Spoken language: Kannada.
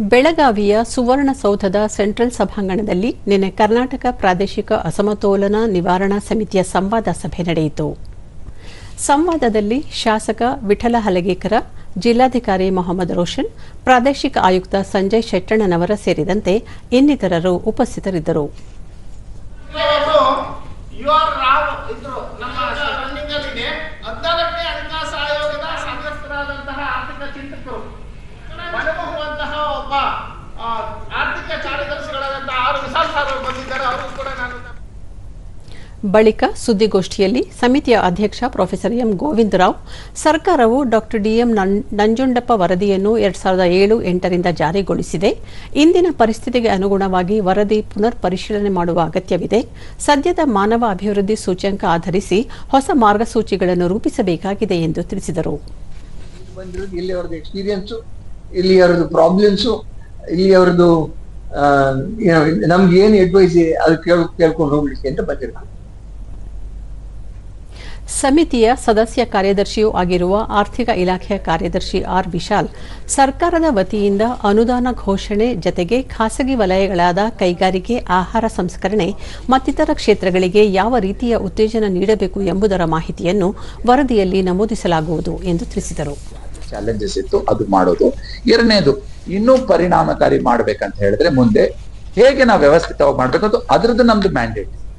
ಬೆಳಗಾವಿಯ ಸುವರ್ಣಸೌಧದ ಸೆಂಟ್ರಲ್ ಸಭಾಂಗಣದಲ್ಲಿ ನಿನ್ನೆ ಕರ್ನಾಟಕ ಪ್ರಾದೇಶಿಕ ಅಸಮತೋಲನ ನಿವಾರಣಾ ಸಮಿತಿಯ ಸಂವಾದ ಸಭೆ ನಡೆಯಿತು. ಸಂವಾದದಲ್ಲಿ ಶಾಸಕ ವಿಠಲ ಹಲಗೇಕರ, ಜಿಲ್ಲಾಧಿಕಾರಿ ಮೊಹಮ್ಮದ್ ರೋಷನ್, ಪ್ರಾದೇಶಿಕ ಆಯುಕ್ತ ಸಂಜಯ್ ಶೆಟ್ಟಣ್ಣನವರ ಸೇರಿದಂತೆ ಇನ್ನಿತರರು ಉಪಸ್ಥಿತರಿದ್ದರು. ಚಿಂತಕರು ಒಬ್ಬ ಆ, ಆರ್ಥಿಕ ಕಾರ್ಯದರ್ಶಿಗಳಾದಂತಹ ಆರು ವಿಶಾಲ್ ಸರ್ ಅವರು ಬಂದಿದ್ದಾರೆ. ಅವರು ಕೂಡ ನಾನು ಬಳಿಕ ಸುದ್ದಿಗೋಷ್ಠಿಯಲ್ಲಿ ಸಮಿತಿಯ ಅಧ್ಯಕ್ಷ ಪ್ರೊಫೆಸರ್ ಎಂ ಗೋವಿಂದರಾವ್ ಸರ್ಕಾರವು ಡಾಕ್ಟರ್ ಡಿಎಂ ನಂ- ನಂಜುಂಡಪ್ಪ ವರದಿಯನ್ನು ಎರಡ್ ಸಾವಿರದ ಏಳು ಎಂಟರಿಂದ ಜಾರಿಗೊಳಿಸಿದೆ. ಇಂದಿನ ಪರಿಸ್ಥಿತಿಗೆ ಅನುಗುಣವಾಗಿ ವರದಿ ಪುನರ್ ಪರಿಶೀಲನೆ ಮಾಡುವ ಅಗತ್ಯವಿದೆ. ಸದ್ಯದ ಮಾನವ ಅಭಿವೃದ್ಧಿ ಸೂಚ್ಯಂಕ ಆಧರಿಸಿ ಹೊಸ ಮಾರ್ಗಸೂಚಿಗಳನ್ನು ರೂಪಿಸಬೇಕಾಗಿದೆ ಎಂದು ತಿಳಿಸಿದರು. ಇಲ್ಲಿ ಅವ್ರದ್ದು ಪ್ರಾಬ್ಲಮ್ಸು ಇಲ್ಲಿ ಅವ್ರದ್ದು ನಮ್ಗೆ ಏನು ಅಡ್ವೈಸ್ ಅದು ಕೇಳ್, ಕೇಳ್ಕೊಂಡು ಹೋಗ್ಲಿಕ್ಕೆ ಅಂತ ಬಂದಿರ್ತಾರೆ ಸಮಿತಿಯ ಸದಸ್ಯ ಕಾರ್ಯದರ್ಶಿಯೂ ಆಗಿರುವ ಆರ್ಥಿಕ ಇಲಾಖೆಯ ಕಾರ್ಯದರ್ಶಿ ಆರ್ ವಿಶಾಲ್, ಸರ್ಕಾರದ ವತಿಯಿಂದ ಅನುದಾನ ಘೋಷಣೆ ಜತೆಗೆ ಖಾಸಗಿ ವಲಯಗಳಾದ ಕೈಗಾರಿಕೆ, ಆಹಾರ ಸಂಸ್ಕರಣೆ ಮತ್ತಿತರ ಕ್ಷೇತ್ರಗಳಿಗೆ ಯಾವ ರೀತಿಯ ಉತ್ತೇಜನ ನೀಡಬೇಕು ಎಂಬುದರ ಮಾಹಿತಿಯನ್ನು ವರದಿಯಲ್ಲಿ ನಮೂದಿಸಲಾಗುವುದು ಎಂದು ತಿಳಿಸಿದರು. ಚಾಲೆಂಜಸ್ ಇತ್ತು, ಅದು ಮಾಡೋದು. ಎರಡನೇದು, ಇನ್ನೂ ಪರಿಣಾಮಕಾರಿ ಮಾಡ್ಬೇಕಂತ ಹೇಳಿದ್ರೆ ಮುಂದೆ ಹೇಗೆ ನಾವು ವ್ಯವಸ್ಥಿತವಾಗಿ ಮಾಡ್ಬೇಕಂತ ಅದು ಅದ್ರದ್ದು ನಮ್ದು ಮ್ಯಾಂಡೇಟ್